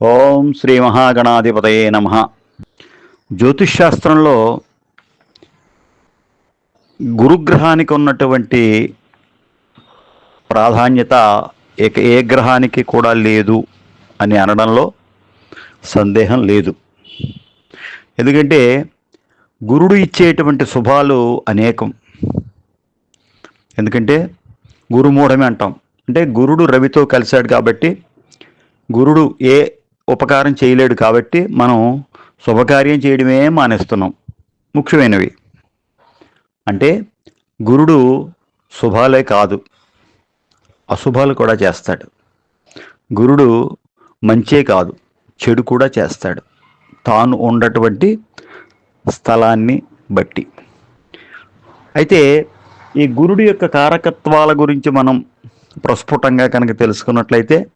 ఓం శ్రీ మహాగణాధిపతయే నమ. జ్యోతిష్శాస్త్రంలో గురుగ్రహానికి ఉన్నటువంటి ప్రాధాన్యత ఇక ఏ గ్రహానికి కూడా లేదు అని అనడంలో సందేహం లేదు. ఎందుకంటే గురుడు ఇచ్చేటువంటి శుభాలు అనేకం. ఎందుకంటే గురుమూఢమే అంటాం. అంటే గురుడు రవితో కలిశాడు కాబట్టి గురుడు ఏ ఉపకారం చేయలేడు కాబట్టి మనం శుభకార్యం చేయడమే మానేస్తున్నాం. ముఖ్యమైనవి. అంటే గురుడు శుభాలే కాదు అశుభాలు కూడా చేస్తాడు. గురుడు మంచే కాదు చెడు కూడా చేస్తాడు. తాను ఉన్నటువంటి స్థలాన్ని బట్టి. అయితే ఈ గురుడు యొక్క కారకత్వాల గురించి మనం ప్రస్ఫుటంగా కనుక తెలుసుకున్నట్లయితే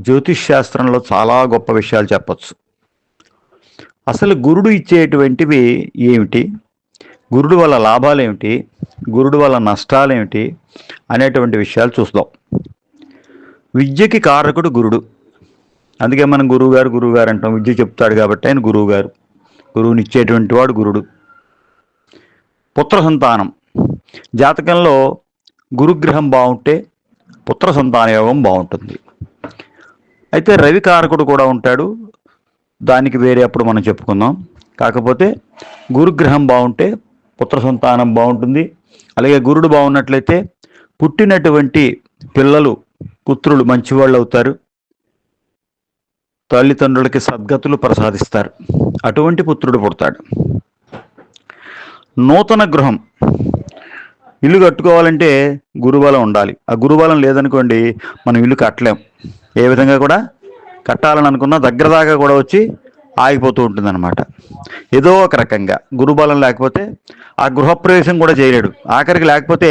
జ్యోతిష్ శాస్త్రంలో చాలా గొప్ప విషయాలు చెప్పచ్చు. అసలు గురుడు ఇచ్చేటువంటివి ఏమిటి? గురుడు వల్ల లాభాలు ఏమిటి? గురుడు వల్ల నష్టాలు ఏమిటి? అనేటువంటి విషయాలు చూస్తాం. విద్యకి కారకుడు గురుడు. అందుకే మనం గురువుగారు గురువుగారు అంటాం. విద్య చెప్తాడు కాబట్టి ఆయన గురువు గారు గురువుని ఇచ్చేటువంటి వాడు గురుడు. పుత్ర సంతానం. జాతకంలో గురుగ్రహం బాగుంటే పుత్ర సంతాన యోగం బాగుంటుంది. అయితే రవి కారకుడు కూడా ఉంటాడు. దానికి వేరే అప్పుడు మనం చెప్పుకుందాం. కాకపోతే గురుగ్రహం బాగుంటే పుత్ర సంతానం బాగుంటుంది. అలాగే గురుడు బాగున్నట్లయితే పుట్టినటువంటి పిల్లలు పుత్రులు మంచివాళ్ళు అవుతారు. తల్లిదండ్రులకి సద్గతులు ప్రసాదిస్తారు. అటువంటి పుత్రుడు పుడతాడు. నూతన గృహం. ఇల్లు కట్టుకోవాలంటే గురుబలం ఉండాలి. ఆ గురుబలం లేదనుకోండి మనం ఇల్లు కట్టలేం. ఏ విధంగా కూడా కట్టాలని అనుకున్నా దగ్గర దాకా కూడా వచ్చి ఆగిపోతూ ఉంటుందన్నమాట. ఏదో ఒక రకంగా గురుబలం లేకపోతే ఆ గృహప్రవేశం కూడా చేయలేడు. ఆఖరికి లేకపోతే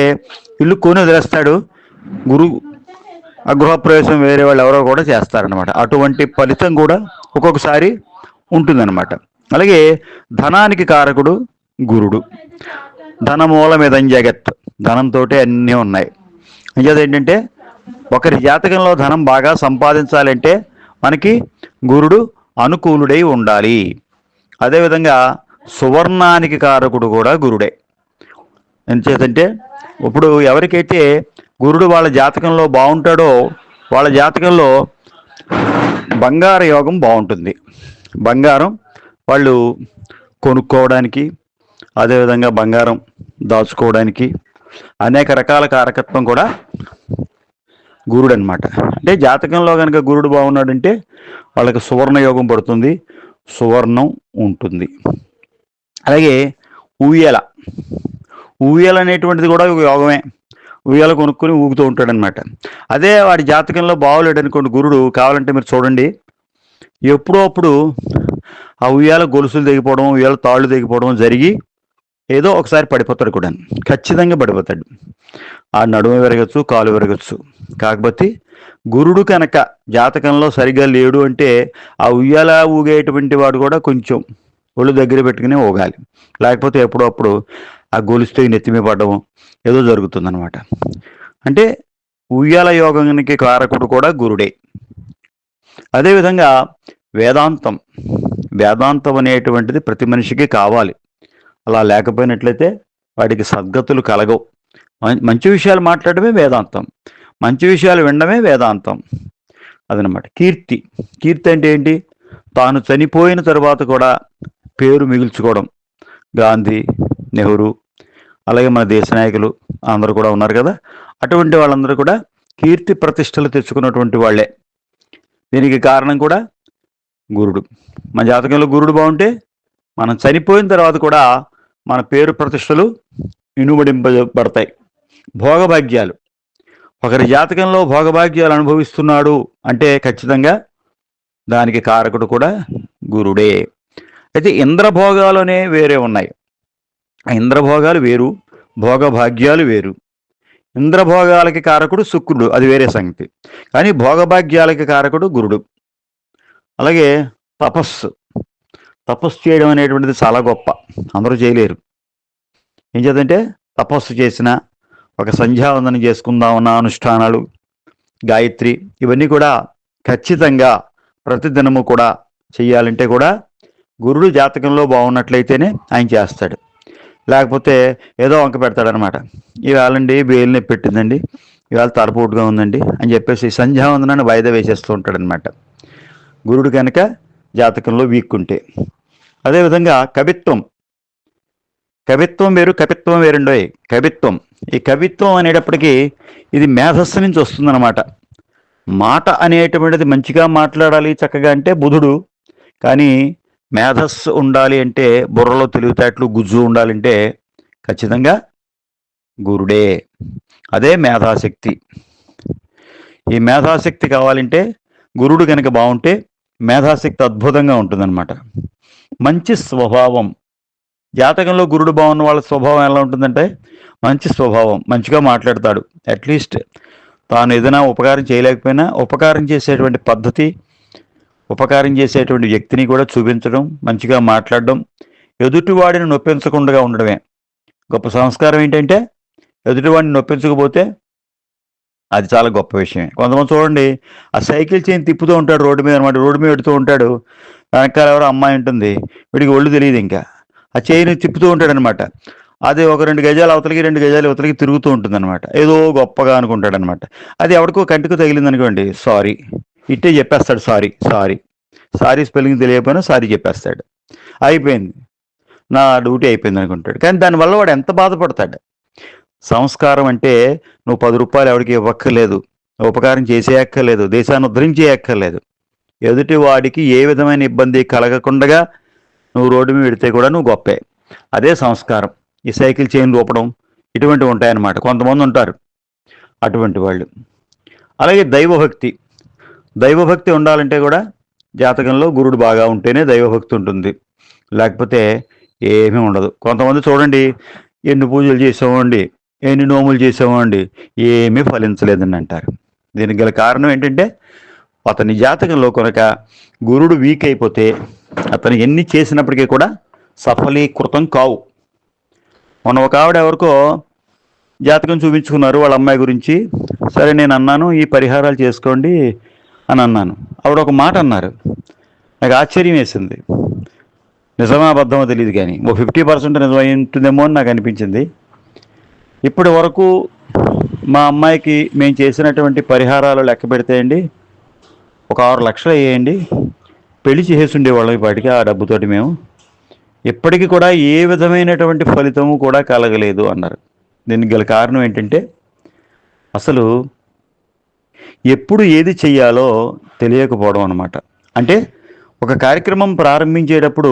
ఇల్లు కొని వదిలేస్తాడు గురు ఆ గృహప్రవేశం వేరే వాళ్ళు ఎవరో కూడా చేస్తారనమాట అటువంటి ఫలితం కూడా ఒక్కొక్కసారి ఉంటుందన్నమాట. అలాగే ధనానికి కారకుడు గురుడు. ధనమూలమిదం జగత్ ధనంతో అన్నీ ఉన్నాయి. అంచేది ఏంటంటే ఒకరి జాతకంలో ధనం బాగా సంపాదించాలంటే మనకి గురుడు అనుకూలుడై ఉండాలి. అదేవిధంగా సువర్ణానికి కారకుడు కూడా గురుడే. ఎంచేతంటే ఇప్పుడు ఎవరికైతే గురుడు వాళ్ళ జాతకంలో బాగుంటాడో వాళ్ళ జాతకంలో బంగారు యోగం బాగుంటుంది. బంగారం వాళ్ళు కొనుక్కోవడానికి అదేవిధంగా బంగారం దాచుకోవడానికి అనేక రకాల కారకత్వం కూడా గురుడు అనమాట అంటే జాతకంలో కనుక గురుడు బాగున్నాడంటే వాళ్ళకి సువర్ణ యోగం పడుతుంది సువర్ణం ఉంటుంది. అలాగే ఊయల. ఊయల అనేటువంటిది కూడా ఒక యోగమే. ఉయ్యాల కొనుక్కొని ఊగుతూ ఉంటాడనమాట. అదే వాడి జాతకంలో బాగోలేడు అనుకోండి గురుడు కావాలంటే మీరు చూడండి. ఎప్పుడో అప్పుడు ఆ ఉయ్యాల గొలుసులు దిగిపోవడం ఉయ్యాల తాళ్ళు దిగిపోవడం జరిగి ఏదో ఒకసారి పడిపోతాడు కూడా ఖచ్చితంగా పడిపోతాడు. ఆ నడుము విరగచ్చు కాలు విరగచ్చు. కాకపోతే గురుడు కనుక జాతకంలో సరిగా లేడు అంటే ఆ ఉయ్యాల ఊగేటువంటి వాడు కూడా కొంచెం ఒళ్ళు దగ్గర పెట్టుకుని ఊగాలి. లేకపోతే ఎప్పుడప్పుడు ఆ గొలుస్తే నెత్తిమీ పడడం ఏదో జరుగుతుందన్నమాట. అంటే ఉయ్యాల యోగానికి కారకుడు కూడా గురుడే. అదేవిధంగా వేదాంతం వేదాంతం అనేటువంటిది ప్రతి మనిషికి కావాలి. అలా లేకపోయినట్లయితే వాడికి సద్గతులు కలగవు. మంచి విషయాలు మాట్లాడమే వేదాంతం. మంచి విషయాలు వినడమే వేదాంతం. అదనమాట. కీర్తి. కీర్తి అంటే ఏంటి? తాను చనిపోయిన తర్వాత కూడా పేరు మిగుల్చుకోవడం. గాంధీ నెహ్రూ అలాగే మన దేశ నాయకులు అందరూ కూడా ఉన్నారు కదా? అటువంటి వాళ్ళందరూ కూడా కీర్తి ప్రతిష్టలు తెచ్చుకున్నటువంటి వాళ్ళే. దీనికి కారణం కూడా గురుడు. మన జాతకంలో గురుడు బాగుంటే మనం చనిపోయిన తర్వాత కూడా మన పేరు ప్రతిష్టలు ఇనుబడింపబడతాయి భోగభాగ్యాలు. ఒకరి జాతకంలో భోగభాగ్యాలు అనుభవిస్తున్నాడు అంటే ఖచ్చితంగా దానికి కారకుడు కూడా గురుడే. అయితే ఇంద్రభోగాలు అనే వేరే ఉన్నాయి. ఇంద్రభోగాలు వేరు భోగభాగ్యాలు వేరు. ఇంద్రభోగాలకి కారకుడు శుక్రుడు అది వేరే సంగతి. కానీ భోగభాగ్యాలకి కారకుడు గురుడు. అలాగే తపస్సు. తపస్సు చేయడం అనేటువంటిది చాలా గొప్ప. అందరూ చేయలేరు. ఏం చేద్దంటే తపస్సు చేసిన ఒక సంధ్యావందనం చేసుకుందామన్న అనుష్ఠానాలు గాయత్రి ఇవన్నీ కూడా ఖచ్చితంగా ప్రతిదినము కూడా చేయాలంటే కూడా గురుడు జాతకంలో బాగున్నట్లయితేనే ఆయన చేస్తాడు. లేకపోతే ఏదో వంక పెడతాడనమాట ఇవాళండి బేలు నొప్పి పెట్టిందండి. ఇవాళ తలపోటుగా ఉందండి అని చెప్పేసి సంధ్యావందనాన్ని వాయిదా వేసేస్తూ ఉంటాడనమాట గురుడు కనుక జాతకంలో వీక్ ఉంటే అదేవిధంగా కవిత్వం. కవిత్వం వేరు కవిత్వం వేరుండోయ్ కవిత్వం. ఈ కవిత్వం అనేటప్పటికీ ఇది మేధస్సు నుంచి వస్తుందన్నమాట. మాట అనేటువంటిది మంచిగా మాట్లాడాలి చక్కగా అంటే బుధుడు. కానీ మేధస్సు ఉండాలి అంటే బుర్రలో తెలివితేటలు గుజ్జు ఉండాలంటే ఖచ్చితంగా గురుడే. అదే మేధాశక్తి. ఈ మేధాశక్తి కావాలంటే గురుడు కనుక బాగుంటే మేధాశక్తి అద్భుతంగా ఉంటుందన్నమాట. మంచి స్వభావం. జాతకంలో గురుడు బాగున్న వాళ్ళ స్వభావం ఎలా ఉంటుందంటే మంచి స్వభావం మంచిగా మాట్లాడతాడు. అట్లీస్ట్ తాను ఏదైనా ఉపకారం చేయలేకపోయినా ఉపకారం చేసేటువంటి పద్ధతి ఉపకారం చేసేటువంటి వ్యక్తిని కూడా చూపించడం మంచిగా మాట్లాడడం ఎదుటివాడిని నొప్పించకుండా ఉండడమే. గొప్ప సంస్కారం ఏంటంటే ఎదుటివాడిని నొప్పించకపోతే అది చాలా గొప్ప విషయమే. కొంతమంది చూడండి ఆ సైకిల్ చైన్ తిప్పుతూ ఉంటాడు రోడ్డు మీద అనమాట రోడ్డు మీద పెడుతూ ఉంటాడు. వెనకాల ఎవరో అమ్మాయి ఉంటుంది వీడికి ఒళ్ళు తెలియదు ఇంకా. ఆ చేయిని తిప్పుతూ ఉంటాడనమాట అది ఒక రెండు గజాలు అవతలికి రెండు గజాలు అవతలికి తిరుగుతూ ఉంటుంది అనమాట ఏదో గొప్పగా అనుకుంటాడనమాట అది ఎవరికో కంటికి తగిలింది అనుకోండి సారీ. ఇట్టే చెప్పేస్తాడు సారీ సారీ. సారీ స్పెల్లింగ్ తెలియకపోయినా సారీ చెప్పేస్తాడు. అయిపోయింది. నా డ్యూటీ అయిపోయింది అనుకుంటాడు. కానీ దానివల్ల వాడు ఎంత బాధపడతాడు? సంస్కారం అంటే నువ్వు పది రూపాయలు ఎవరికి ఇవ్వక్కర్లేదు ఉపకారం చేసేయక్కర్లేదు దేశాన్ని ఉద్ధరించేయక్కర్లేదు. ఎదుటి వాడికి ఏ విధమైన ఇబ్బంది కలగకుండా నువ్వు రోడ్డు మీద పెడితే కూడా నువ్వు గొప్పే. అదే సంస్కారం. ఈ సైకిల్ చైన్ రూపడం ఇటువంటివి ఉంటాయన్నమాట. కొంతమంది ఉంటారు అటువంటి వాళ్ళు. అలాగే దైవభక్తి. దైవభక్తి ఉండాలంటే కూడా జాతకంలో గురుడు బాగా ఉంటేనే దైవభక్తి ఉంటుంది. లేకపోతే ఏమీ ఉండదు. కొంతమంది చూడండి ఎన్ని పూజలు చేసామండి ఎన్ని నోములు చేసామండి ఏమీ ఫలించలేదని అంటారు. దీనికి గల కారణం ఏంటంటే అతని జాతకంలో కనుక గురుడు వీక్ అయిపోతే అతను ఎన్ని చేసినప్పటికీ కూడా సఫలీకృతం కావు. మొన్న ఒక ఆవిడ ఎవరికో జాతకం చూపించుకున్నారు వాళ్ళ అమ్మాయి గురించి. సరే నేను అన్నాను ఈ పరిహారాలు చేసుకోండి అని అన్నాను. ఆవిడ ఒక మాట అన్నారు. నాకు ఆశ్చర్యం వేసింది. నిజమా అబద్ధమో తెలియదు కానీ ఓ ఫిఫ్టీ పర్సెంట్ నిజమై ఉంటుందేమో అని నాకు అనిపించింది. ఇప్పటి వరకు మా అమ్మాయికి మేము చేసినటువంటి పరిహారాలు లెక్క పెడతాయండి ఒక ఆరు లక్షలు అయ్యేయండి. పెళ్ళి చేసి ఉండేవాళ్ళం ఇప్పటికి ఆ డబ్బుతోటి మేము. ఇప్పటికీ కూడా ఏ విధమైనటువంటి ఫలితము కూడా కలగలేదు అన్నారు. దీనికి గల కారణం ఏంటంటే అసలు ఎప్పుడు ఏది చెయ్యాలో తెలియకపోవడం అనమాట అంటే ఒక కార్యక్రమం ప్రారంభించేటప్పుడు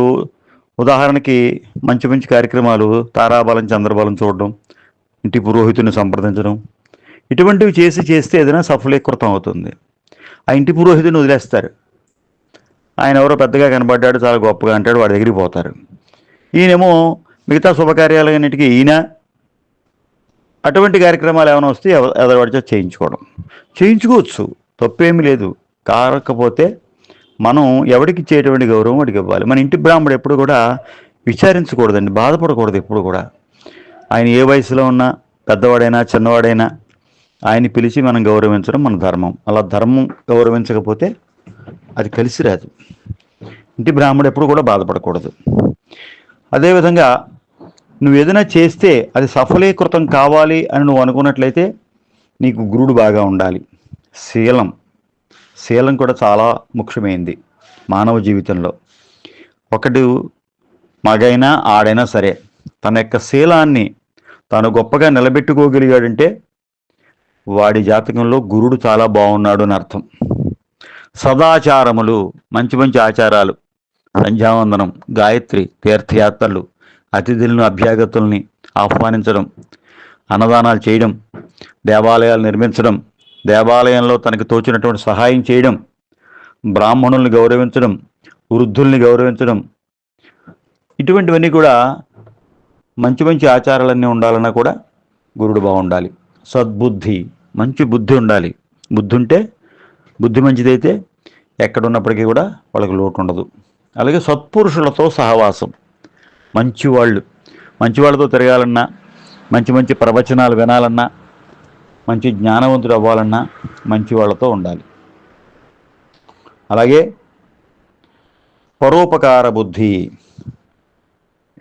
ఉదాహరణకి మంచి మంచి కార్యక్రమాలు తారాబలం చంద్రబలం చూడడం ఇంటి పురోహితుని సంప్రదించడం ఇటువంటివి చేసి చేస్తే ఏదైనా సఫలీకృతం అవుతుంది. ఆ ఇంటి పురోహితుని వదిలేస్తారు. ఆయన ఎవరో పెద్దగా కనబడ్డాడు చాలా గొప్పగా అంటాడు వాడి దగ్గరికి పోతారు. ఈయనేమో మిగతా శుభకార్యాలన్నిటికీ ఈయన అటువంటి కార్యక్రమాలు ఏమైనా వస్తే ఎవ- చేయించుకోవడం. చేయించుకోవచ్చు. తప్పేమీ లేదు. కాకపోతే మనం ఎవరికి ఇచ్చేటువంటి గౌరవం వాడికి ఇవ్వాలి. మన ఇంటి బ్రాహ్మడు ఎప్పుడు కూడా విచారించకూడదండి. బాధపడకూడదు ఎప్పుడు కూడా. ఆయన ఏ వయసులో ఉన్నా పెద్దవాడైనా చిన్నవాడైనా ఆయన్ని పిలిచి మనం గౌరవించడం మన ధర్మం. అలా ధర్మం గౌరవించకపోతే అది కలిసి రాదు. ఇంటి బ్రాహ్మడు ఎప్పుడు కూడా బాధపడకూడదు. అదేవిధంగా నువ్వు ఏదైనా చేస్తే అది సఫలీకృతం కావాలి అని నువ్వు అనుకున్నట్లయితే నీకు గురుడు బాగా ఉండాలి. శీలం. శీలం కూడా చాలా ముఖ్యమైనది మానవ జీవితంలో. ఒకటి మగైనా ఆడైనా సరే తన యొక్క శీలాన్ని తాను గొప్పగా నిలబెట్టుకోగలిగాడంటే వాడి జాతకంలో గురుడు చాలా బాగున్నాడు అని అర్థం. సదాచారములు మంచి మంచి ఆచారాలు సంధ్యావందనం గాయత్రి తీర్థయాత్రలు అతిథులను అభ్యాగతుల్ని ఆహ్వానించడం అన్నదానాలు చేయడం దేవాలయాలు నిర్మించడం దేవాలయంలో తనకు తోచినటువంటి సహాయం చేయడం బ్రాహ్మణుల్ని గౌరవించడం వృద్ధుల్ని గౌరవించడం ఇటువంటివన్నీ కూడా మంచి మంచి ఆచారాలన్నీ ఉండాలన్నా కూడా గురుడు బాగుండాలి. సద్బుద్ధి మంచి బుద్ధి ఉండాలి. బుద్ధి ఉంటే బుద్ధి మంచిదైతే ఎక్కడున్నప్పటికీ కూడా వాళ్ళకి లోటు ఉండదు అలాగే సత్పురుషులతో సహవాసం. మంచివాళ్ళు. మంచివాళ్ళతో తిరగాలన్నా మంచి మంచి ప్రవచనాలు వినాలన్నా మంచి జ్ఞానవంతుడు అవ్వాలన్నా మంచి వాళ్ళతో ఉండాలి. అలాగే పరోపకార బుద్ధి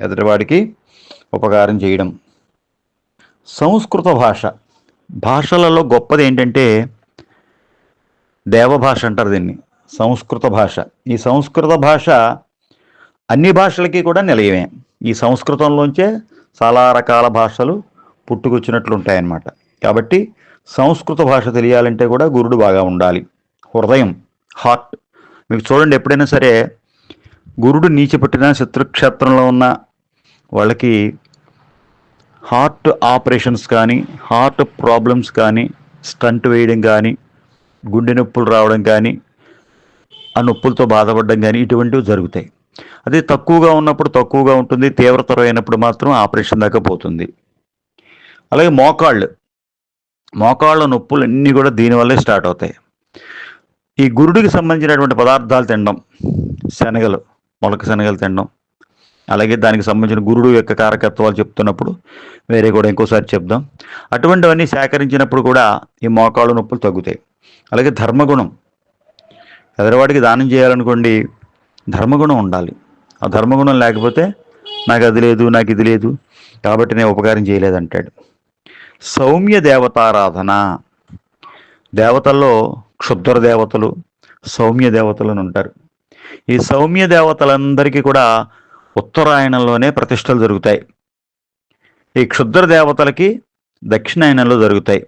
ఎదుటివాడికి ఉపకారం చేయడం. సంస్కృత భాష. భాషలలో గొప్పది ఏంటంటే దేవభాష అంటారు దీన్ని. సంస్కృత భాష. ఈ సంస్కృత భాష అన్ని భాషలకి కూడా నిలయమే. ఈ సంస్కృతంలోంచే చాలా రకాల భాషలు పుట్టుకొచ్చినట్లుంటాయన్నమాట. కాబట్టి సంస్కృత భాష తెలియాలంటే కూడా గురుడు బాగా ఉండాలి. హృదయం హార్ట్. మీకు చూడండి ఎప్పుడైనా సరే గురుడు నీచిపెట్టిన శత్రుక్షేత్రంలో ఉన్న వాళ్ళకి హార్ట్ ఆపరేషన్స్ కానీ హార్ట్ ప్రాబ్లమ్స్ కానీ స్టంట్ వేయడం కానీ గుండె నొప్పులు రావడం కానీ ఆ నొప్పులతో బాధపడడం కానీ ఇటువంటివి జరుగుతాయి. అదే తక్కువగా ఉన్నప్పుడు తక్కువగా ఉంటుంది తీవ్రతరమైనప్పుడు అయినప్పుడు మాత్రం ఆపరేషన్ దాకా పోతుంది. అలాగే మోకాళ్ళు. మోకాళ్ళ నొప్పులు అన్నీ కూడా దీనివల్లే స్టార్ట్ అవుతాయి. ఈ గురుడికి సంబంధించినటువంటి పదార్థాలు తినడం శనగలు మొలక శనగలు తినడం అలాగే దానికి సంబంధించిన గురుడు యొక్క కారకత్వాలు చెప్తున్నప్పుడు వేరే కూడా ఇంకోసారి చెప్దాం. అటువంటివన్నీ సేకరించినప్పుడు కూడా ఈ మోకాళ్ళ నొప్పులు తగ్గుతాయి. అలాగే ధర్మగుణం. ఎదరవాడికి దానం చేయాలనుకోండి ధర్మగుణం ఉండాలి. ఆ ధర్మగుణం లేకపోతే నాకు అది లేదు నాకు ఇది లేదు కాబట్టి నేను ఉపకారం చేయలేదంటాడు. సౌమ్య దేవతారాధన. దేవతల్లో క్షుద్ర దేవతలు సౌమ్య దేవతలు అని ఉంటారు. ఈ సౌమ్య దేవతలందరికీ కూడా ఉత్తరాయణంలోనే ప్రతిష్టలు జరుగుతాయి. ఈ క్షుద్ర దేవతలకి దక్షిణాయనంలో జరుగుతాయి.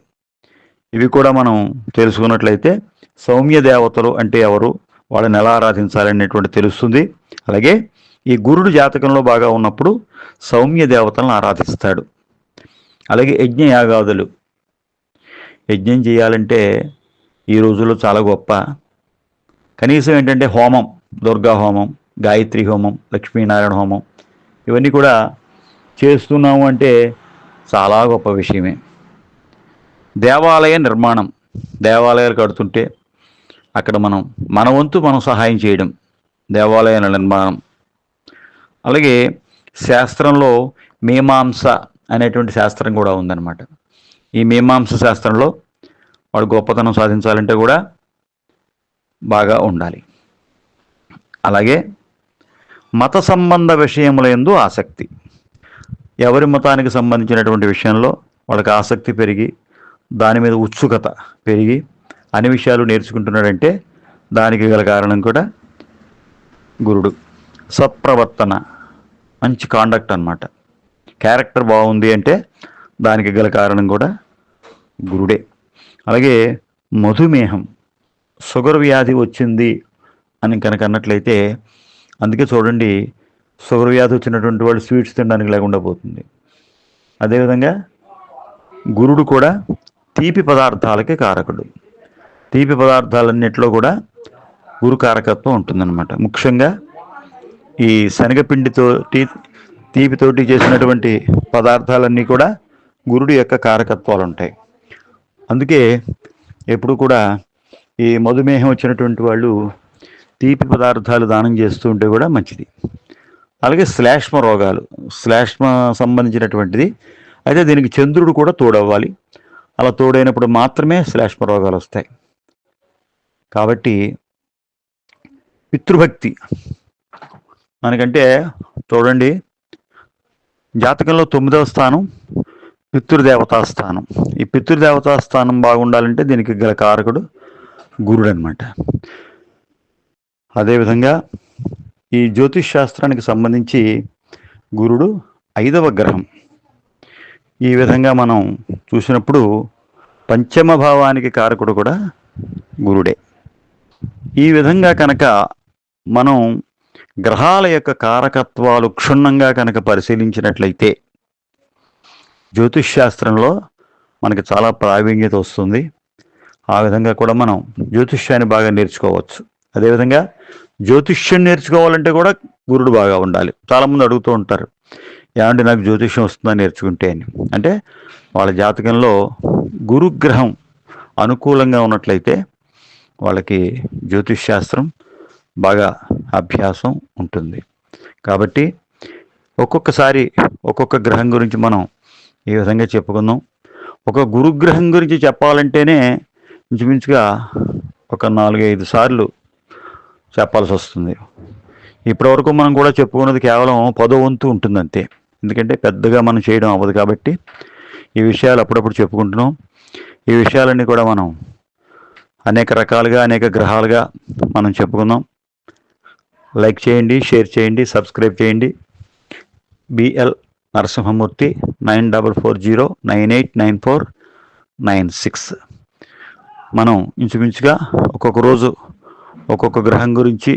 ఇవి కూడా మనం తెలుసుకున్నట్లయితే సౌమ్య దేవతలు అంటే ఎవరు? వాళ్ళని ఎలా ఆరాధించాలనేటువంటి తెలుస్తుంది. అలాగే ఈ గురుడు జాతకంలో బాగా ఉన్నప్పుడు సౌమ్య దేవతలను ఆరాధిస్తాడు. అలాగే యజ్ఞయాగాదులు యజ్ఞం చేయాలంటే ఈ రోజుల్లో చాలా గొప్ప. కనీసం ఏంటంటే హోమం దుర్గా హోమం గాయత్రి హోమం లక్ష్మీనారాయణ హోమం ఇవన్నీ కూడా చేస్తున్నాము అంటే చాలా గొప్ప విషయమే. దేవాలయ నిర్మాణం. దేవాలయాలు కడుతుంటే అక్కడ మనం మన వంతు మనం సహాయం చేయడం దేవాలయాల నిర్మాణం. అలాగే శాస్త్రంలో మీమాంస అనేటువంటి శాస్త్రం కూడా ఉందన్నమాట. ఈ మీమాంస శాస్త్రంలో వాడు గొప్పతనం సాధించాలంటే కూడా బాగా ఉండాలి. అలాగే మత సంబంధ విషయముల ఎందు ఆసక్తి. ఎవరి మతానికి సంబంధించినటువంటి విషయంలో వాళ్ళకి ఆసక్తి పెరిగి దాని మీద ఉత్సుకత పెరిగి అన్ని విషయాలు నేర్చుకుంటున్నాడంటే దానికి గల కారణం కూడా గురుడు. సత్ప్రవర్తన మంచి కాండక్ట్ అన్నమాట. క్యారెక్టర్ బాగుంది అంటే దానికి గల కారణం కూడా గురుడే. అలాగే మధుమేహం. షుగర్ వ్యాధి వచ్చింది అని కనుక అన్నట్లయితే అందుకే చూడండి షుగర్ వ్యాధి వచ్చినటువంటి వాళ్ళు స్వీట్స్ తినడానికి లేకుండా పోతుంది. అదేవిధంగా గురుడు కూడా తీపి పదార్థాలకి కారకుడు. తీపి పదార్థాలన్నింటిలో కూడా గురు కారకత్వం ఉంటుందన్నమాట. ముఖ్యంగా ఈ శనగపిండితో టీ తీపితోటి చేసినటువంటి పదార్థాలన్నీ కూడా గురుడు యొక్క కారకత్వాలు ఉంటాయి అందుకే ఎప్పుడు కూడా ఈ మధుమేహం వచ్చినటువంటి వాళ్ళు తీపి పదార్థాలు దానం చేస్తూ ఉంటే కూడా మంచిది. అలాగే శ్లేష్మ రోగాలు శ్లేష్మ సంబంధించినటువంటిది. అయితే దీనికి చంద్రుడు కూడా తోడవ్వాలి. అలా తోడైనప్పుడు మాత్రమే శ్లేష్మ రోగాలు వస్తాయి. కాబట్టి పితృభక్తి మనకంటే చూడండి జాతకంలో తొమ్మిదవ స్థానం పితృదేవతా స్థానం. ఈ పితృదేవతా స్థానం బాగుండాలంటే దీనికి గల కారకుడు గురుడు అనమాట అదేవిధంగా ఈ జ్యోతిష్ శాస్త్రానికి సంబంధించి గురుడు ఐదవ గ్రహం. ఈ విధంగా మనం చూసినప్పుడు పంచమ భావానికి కారకుడు కూడా గురుడే. ఈ విధంగా కనుక మనం గ్రహాల యొక్క కారకత్వాలు క్షుణ్ణంగా కనుక పరిశీలించినట్లయితే జ్యోతిష్ శాస్త్రంలో మనకి చాలా ప్రావీణ్యత వస్తుంది. ఆ విధంగా కూడా మనం జ్యోతిష్యాన్ని బాగా నేర్చుకోవచ్చు. అదేవిధంగా జ్యోతిష్యం నేర్చుకోవాలంటే కూడా గురుడు బాగా ఉండాలి. చాలామంది అడుగుతూ ఉంటారు ఏమంటే నాకు జ్యోతిష్యం వస్తుందని నేర్చుకుంటే అని. అంటే వాళ్ళ జాతకంలో గురుగ్రహం అనుకూలంగా ఉన్నట్లయితే వాళ్ళకి జ్యోతిష్ శాస్త్రం బాగా అభ్యాసం ఉంటుంది. కాబట్టి ఒక్కొక్కసారి ఒక్కొక్క గ్రహం గురించి మనం ఈ విధంగా చెప్పుకుందాం. ఒక గురుగ్రహం గురించి చెప్పాలంటేనే ఇంచుమించుగా ఒక నాలుగైదు సార్లు చెప్పాల్సి వస్తుంది. ఇప్పటివరకు మనం కూడా చెప్పుకున్నది కేవలం పదో వంతు ఉంటుంది అంతే ఎందుకంటే పెద్దగా మనం చేయడం అవ్వదు కాబట్టి ఈ విషయాలు అప్పుడప్పుడు చెప్పుకుంటున్నాం. ఈ విషయాలన్నీ కూడా మనం అనేక రకాలుగా అనేక గ్రహాలుగా మనం చెప్పుకుందాం లైక్ చేయండి షేర్ చేయండి సబ్స్క్రైబ్ చేయండి. BL Narasimhamurthy nine double four zero nine eight nine four nine six. మనం ఇంచుమించుగా ఒక్కొక్క రోజు ఒక్కొక్క గ్రహం గురించి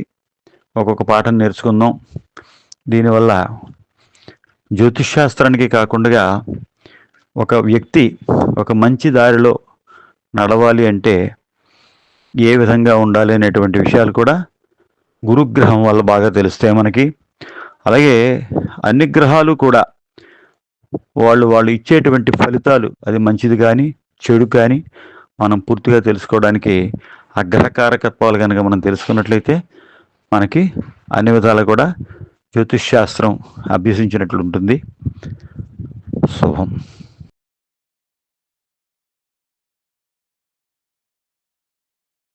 ఒక్కొక్క పాఠం నేర్చుకుందాం దీనివల్ల జ్యోతిష్ శాస్త్రానికి కాకుండా ఒక వ్యక్తి ఒక మంచి దారిలో నడవాలి అంటే ఏ విధంగా ఉండాలి అనేటువంటి విషయాలు కూడా గురుగ్రహం వల్ల బాగా తెలుస్తాయి మనకి. అలాగే అన్ని గ్రహాలు కూడా వాళ్ళు వాళ్ళు ఇచ్చేటువంటి ఫలితాలు అది మంచిది కానీ చెడు కానీ మనం పూర్తిగా తెలుసుకోవడానికి ఆ గ్రహకారకత్వాలు కనుక మనం తెలుసుకున్నట్లయితే మనకి అన్ని విధాలు కూడా జ్యోతిష్ శాస్త్రం అభ్యసించినట్లు ఉంటుంది శుభం.